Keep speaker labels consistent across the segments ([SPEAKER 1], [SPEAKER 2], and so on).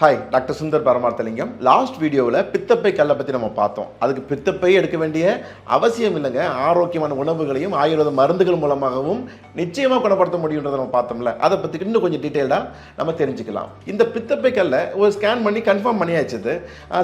[SPEAKER 1] Hi doctor Sundar Paramarthalingam last வீடியோவில் பித்தப்பை கல்லை பற்றி நம்ம பார்த்தோம். அதுக்கு பித்தப்பை எடுக்க வேண்டிய அவசியம் இல்லைங்க. ஆரோக்கியமான உணவுகளையும் ஆயுர்வேத மருந்துகள் மூலமாகவும் நிச்சயமாக குணப்படுத்த முடியுன்றதை நம்ம பார்த்தோம்ல. அதை பற்றி இன்னும் கொஞ்சம் டீட்டெயிலாக நம்ம தெரிஞ்சுக்கலாம். இந்த பித்தப்பை கல்லை ஒரு ஸ்கேன் பண்ணி கன்ஃபார்ம் பண்ணியாச்சுது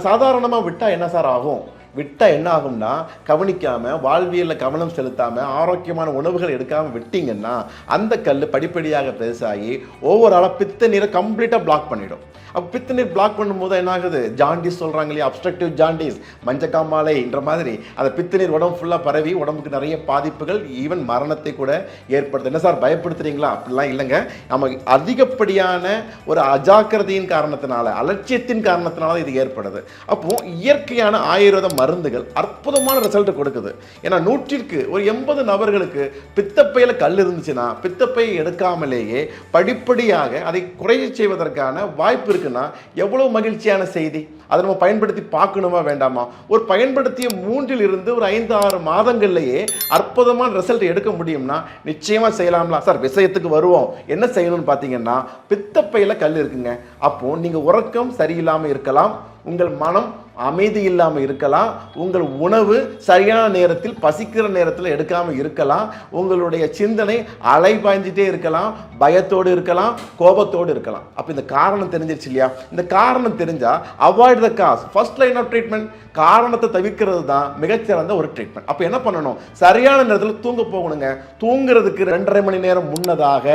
[SPEAKER 1] சாதாரணமாக விட்டால் என்ன சார் ஆகும்? விட்டால் என்ன ஆகும்னா கவனிக்காமல் வாழ்வியலில் கவனம் செலுத்தாமல் ஆரோக்கியமான உணவுகள் எடுக்காமல் விட்டீங்கன்னா அந்த கல் படிப்படியாக பெருசாகி ஓவராலாக பித்த நீரை கம்ப்ளீட்டாக பிளாக் பண்ணிடும். அப்போ பித்த நீர் பிளாக் பண்ணும்போது என்ன ஆகுது ஜாண்டிஸ் சொல்கிறாங்க இல்லையா? அப்ஸ்ட்ரக்டிவ் ஜாண்டிஸ் மஞ்சக்காமாலைன்ற மாதிரி அந்த பித்த நீர் உடம்பு ஃபுல்லாக பரவி உடம்புக்கு நிறைய பாதிப்புகள் ஈவன் மரணத்தை கூட ஏற்படுத்து என்ன சார் பயப்படுத்துறீங்களா? அப்படிலாம் இல்லைங்க. நம்ம அதிகப்படியான ஒரு அஜாக்கிரதையின் காரணத்தினால அலட்சியத்தின் காரணத்தினால இது ஏற்படுது. அப்போ இயற்கையான ஆயுர்வேத மருந்துகள் அற்புதமான ரிசல்ட் கொடுக்குது. ஏன்னா நூற்றிற்கு ஒரு எண்பது நபர்களுக்கு பித்தப்பையில் கல் இருந்துச்சுன்னா பித்தப்பையை எடுக்காமலேயே படிப்படியாக அதை குறைய செய்வதற்கான வாய்ப்பு இருக்குன்னா எவ்வளோ மகிழ்ச்சியான செய்தி? அதை நம்ம பயன்படுத்தி பார்க்கணுமா வேண்டாமா? ஒரு பயன்படுத்திய மூன்றில் இருந்து ஒரு ஐந்து ஆறு மாதங்கள்லேயே அற்புதமான ரிசல்ட் எடுக்க முடியும்னா நிச்சயமாக செய்யலாம்லாம். சார் விஷயத்துக்கு வருவோம். என்ன செய்யணும்னு பார்த்தீங்கன்னா பித்தப்பையில் கல் இருக்குங்க. அப்போது நீங்கள் உறக்கம் சரியில்லாமல் இருக்கலாம். உங்கள் மனம் அமைதி இல்லாமல் இருக்கலாம். உங்கள் உணவு சரியான நேரத்தில் பசிக்கிற நேரத்தில் எடுக்காமல் இருக்கலாம். உங்களுடைய சிந்தனை அலை பாய்ஞ்சிட்டே இருக்கலாம். பயத்தோடு இருக்கலாம் கோபத்தோடு இருக்கலாம். அப்போ இந்த காரணம் தெரிஞ்சிருச்சு இல்லையா? இந்த காரணம் தெரிஞ்சால் avoid the cause first line of treatment காரணத்தை தவிர்க்கிறது தான் மிகச்சிறந்த ஒரு ட்ரீட்மெண்ட் அப்போ என்ன பண்ணணும்? சரியான நேரத்தில் தூங்க போகணுங்க. தூங்குறதுக்கு ரெண்டரை மணி நேரம் முன்னதாக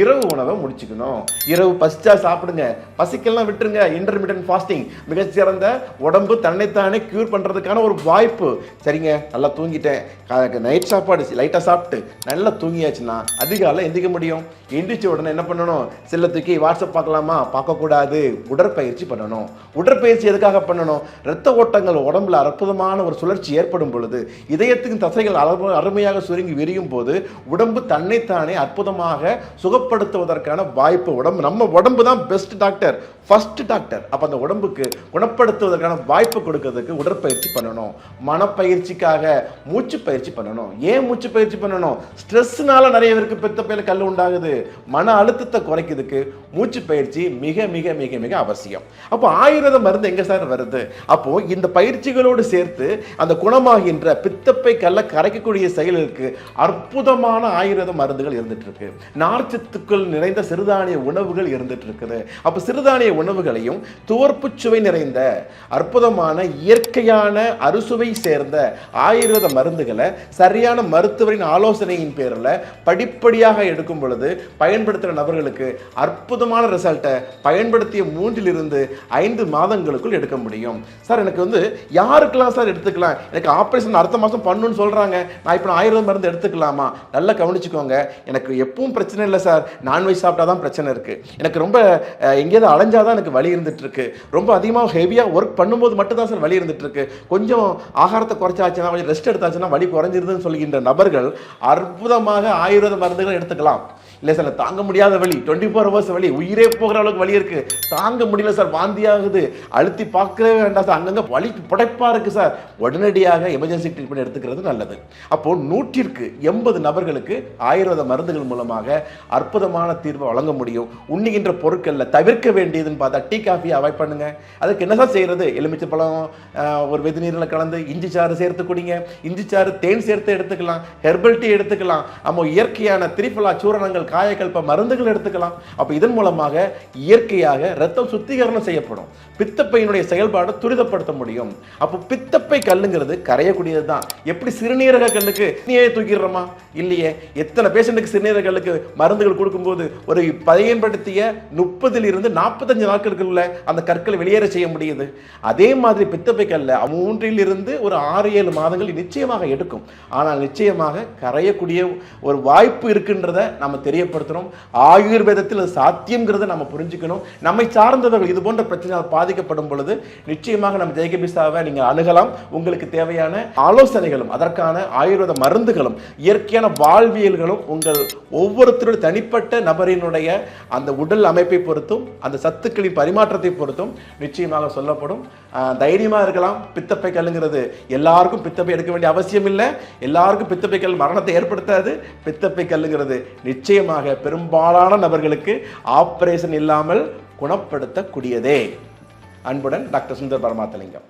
[SPEAKER 1] இரவு உணவை முடிச்சுக்கணும். இரவு பசிச்சா சாப்பிடுங்க. பசிக்கெல்லாம் விட்டுருங்க. இன்டர்மீடியன்ட் ஃபாஸ்டிங் மிகச்சிறந்த உடம்பு தன்னைத்தானே க்யூர் பண்ணுறதுக்கான ஒரு வாய்ப்பு. சரிங்க நல்லா தூங்கிட்டேன். நைட் சாப்பாடு லைட்டாக சாப்பிட்டு நல்லா தூங்கியாச்சுன்னா அதிகாலை எந்திக்க முடியும். எந்திரிச்ச உடனே என்ன பண்ணணும்? செல்ல தூக்கி வாட்ஸ்அப் பார்க்கலாமா? பார்க்கக்கூடாது. உடற்பயிற்சி பண்ணணும். உடற்பயிற்சி எதுக்காக பண்ணணும்? இரத்த ஓட்டங்கள் உடம்புல அற்புதமான ஒரு சுழற்சி ஏற்படும் பொழுது இதயத்துக்கு தசைகள் அளவு அருமையாக சுருங்கி விரியும் போது உடம்பு தன்னைத்தானே அற்புதமாக சுகப்படுத்துவதற்கான வாய்ப்பு. உடம்பு நம்ம உடம்பு தான் பெஸ்ட் டாக்டர் ஃபர்ஸ்ட் டாக்டர் அப்போ அந்த உடம்புக்கு குணப்படுத்துவதற்கான வாய்ப்பு கொடுக்கறதுக்கு உடற்பயிற்சி பண்ணணும். மனப்பயிற்சிக்காக மூச்சு பயிற்சி பண்ணணும். ஏன் மூச்சு பயிற்சி பண்ணணும்? ஸ்ட்ரெஸ்னால நிறைய பேருக்கு பித்தப்பையில கல் உண்டாகுது. மன அழுத்தத்தை குறைக்கிறதுக்கு மூச்சு பயிற்சி மிக மிக மிக மிக அவசியம். அப்போ ஆயுர்வேத மருந்து எங்க சார் வருது? அப்போ இந்த பயிற்சிகளோடு சேர்த்து அந்த குணமாகின்ற பித்தப்பை கல்லை கரைக்கக்கூடிய செயலுக்கு அற்புதமான ஆயுர்வேத மருந்துகள் இருந்துட்டு இருக்கு நார்ச்சத்துக்கள் நிறைந்த சிறுதானிய உணவுகள் இருந்துட்டு இருக்குது அப்போ சிறுதானிய உணவுகளையும் துவர்ப்பு சுவை நிறைந்த அற்புதமான இயற்கையான அறுசுவை சேர்ந்த ஆயுர்வேத மருந்துகளை சரியான மருத்துவரின் ஆலோசனையின் பேரில் படிப்படியாக எடுக்கும் பொழுது பயன்படுத்துகிற நபர்களுக்கு அற்புதமான ரிசல்ட்டை பயன்படுத்திய மூன்றிலிருந்து ஐந்து மாதங்களுக்குள் எடுக்க முடியும். சார் எனக்கு வந்து யாருக்கெல்லாம் சார் எடுத்துக்கலாம்? எனக்கு ஆப்ரேஷன் அடுத்த மாதம் பண்ணுன்னு சொல்கிறாங்க நான் இப்போ ஆயுர்வேத மருந்து எடுத்துக்கலாமா? நல்லா கவனிச்சுக்கோங்க. எனக்கு எப்பவும் பிரச்சனை இல்லை சார் நான்வெஜ் சாப்பிட்டா தான் பிரச்சனை இருக்குது எனக்கு ரொம்ப எங்கேயாவது அலைஞ்சாதான் எனக்கு வலி இருந்துட்டு இருக்கு. ரொம்ப அதிகமாக ஹெவியாக ஒர்க் பண்ணும் மட்டும் தான் சார் வலி இருந்துட்டு இருக்கு. கொஞ்சம் ஆகாரத்தை குறைச்சாச்சுன்னா கொஞ்சம் ரெஸ்ட் எடுத்தாச்சுன்னா வலி குறைஞ்சிருதுன்னு சொல்கின்ற நபர்கள் அற்புதமாக ஆயுர்வேத மருந்துகளை எடுத்துக்கலாம். இல்லை சார் தாங்க முடியாத வழி டுவெண்ட்டி ஃபோர் ஹவர்ஸ் வழி உயிரே போகிற அளவுக்கு வழி இருக்கு. தாங்க முடியல சார் வாந்தி ஆகுது. அழுத்தி பார்க்கவே வேண்டாம் சார் அங்கங்கே வழி புடைப்பாக இருக்குது சார் உடனடியாக எமர்ஜென்சி ட்ரீட்மெண்ட் எடுத்துக்கிறது நல்லது. அப்போ நூற்றிற்கு எண்பது நபர்களுக்கு ஆயுர்வேத மருந்துகள் மூலமாக அற்புதமான தீர்வை வழங்க முடியும். உண்ணுகின்ற பொருட்களில் தவிர்க்க வேண்டியதுன்னு பார்த்தா டீ காஃபி அவாய்ட் பண்ணுங்க. அதுக்கு என்ன சார் செய்யறது? எலுமிச்சை பழம் ஒரு வெதுநீரில் கலந்து இஞ்சி சாறு சேர்த்து குடிங்க. இஞ்சி சாறு தேன் சேர்த்து எடுத்துக்கலாம். ஹெர்பல் டீ எடுத்துக்கலாம். நம்ம இயற்கையான திரிஃபலா சூரணங்கள் காயக்கல்ப மருந்துகள் எடுத்துக்கலாம். அப்போ இதன் மூலமாக இயற்கையாக ரத்தம் சுத்திகரணம் செய்யப்படும். பித்தப்பையினுடைய செயல்பாடு துரிதப்படுத்த முடியும். அப்போ பித்தப்பை கல்லுங்கிறது கரையக்கூடியது தான் எப்படி சிறுநீரக கல்லுக்கு நீயே தூக்கிடுறோமா இல்லையே. எத்தனை பேஷண்ட்டுக்கு சிறுநீரக கல்லுக்கு மருந்துகள் கொடுக்கும்போது ஒரு பயன்படுத்திய முப்பதிலிருந்து நாற்பத்தஞ்சு நாட்களுக்குள்ள அந்த கற்களை வெளியேற செய்ய முடியுது. அதே மாதிரி பித்தப்பை கல்ல மூன்றிலிருந்து ஒரு ஆறு ஏழு மாதங்கள் நிச்சயமாக எடுக்கும். ஆனால் நிச்சயமாக கரையக்கூடிய ஒரு வாய்ப்பு இருக்குன்றத நம்ம தெரியப்படுத்துறோம். ஆயுர்வேதத்தில் அது சாத்தியங்கிறத நம்ம புரிஞ்சுக்கணும். நம்மை சார்ந்தவர்கள் இது போன்ற பிரச்சனையால் பாதிக்கப்படும் பொழுது நிச்சயமாக நம்ம ஜெயகபிசாவை நீங்கள் அணுகலாம். உங்களுக்கு தேவையான ஆலோசனைகளும் அதற்கான ஆயுர்வேத மருந்துகளும் இயற்கையான வாழ்வியல்களும் உங்கள் ஒவ்வொருத்தருடைய தனிப்பட்ட நபரினுடைய அந்த உடல் அமைப்பை பொறுத்தும் அந்த சத்துக்களின் பரிமாற்றத்தை பொறுத்தும் நிச்சயமாக சொல்லப்படும். தைரியமாக இருக்கலாம். பித்தப்பை கல்லுங்கிறது எல்லாருக்கும் பித்தப்பை எடுக்க வேண்டிய அவசியம் இல்லை எல்லாருக்கும் பித்தப்பை கல் மரணத்தை ஏற்படுத்தாது. பித்தப்பை கல்லுங்கிறது நிச்சயமாக நிச்சயமாக பெரும்பாலான நபர்களுக்கு ஆபரேஷன் இல்லாமல் குணப்படுத்தக்கூடியதே. அன்புடன் டாக்டர் சுந்தர் பரமாத்தலிங்கம்.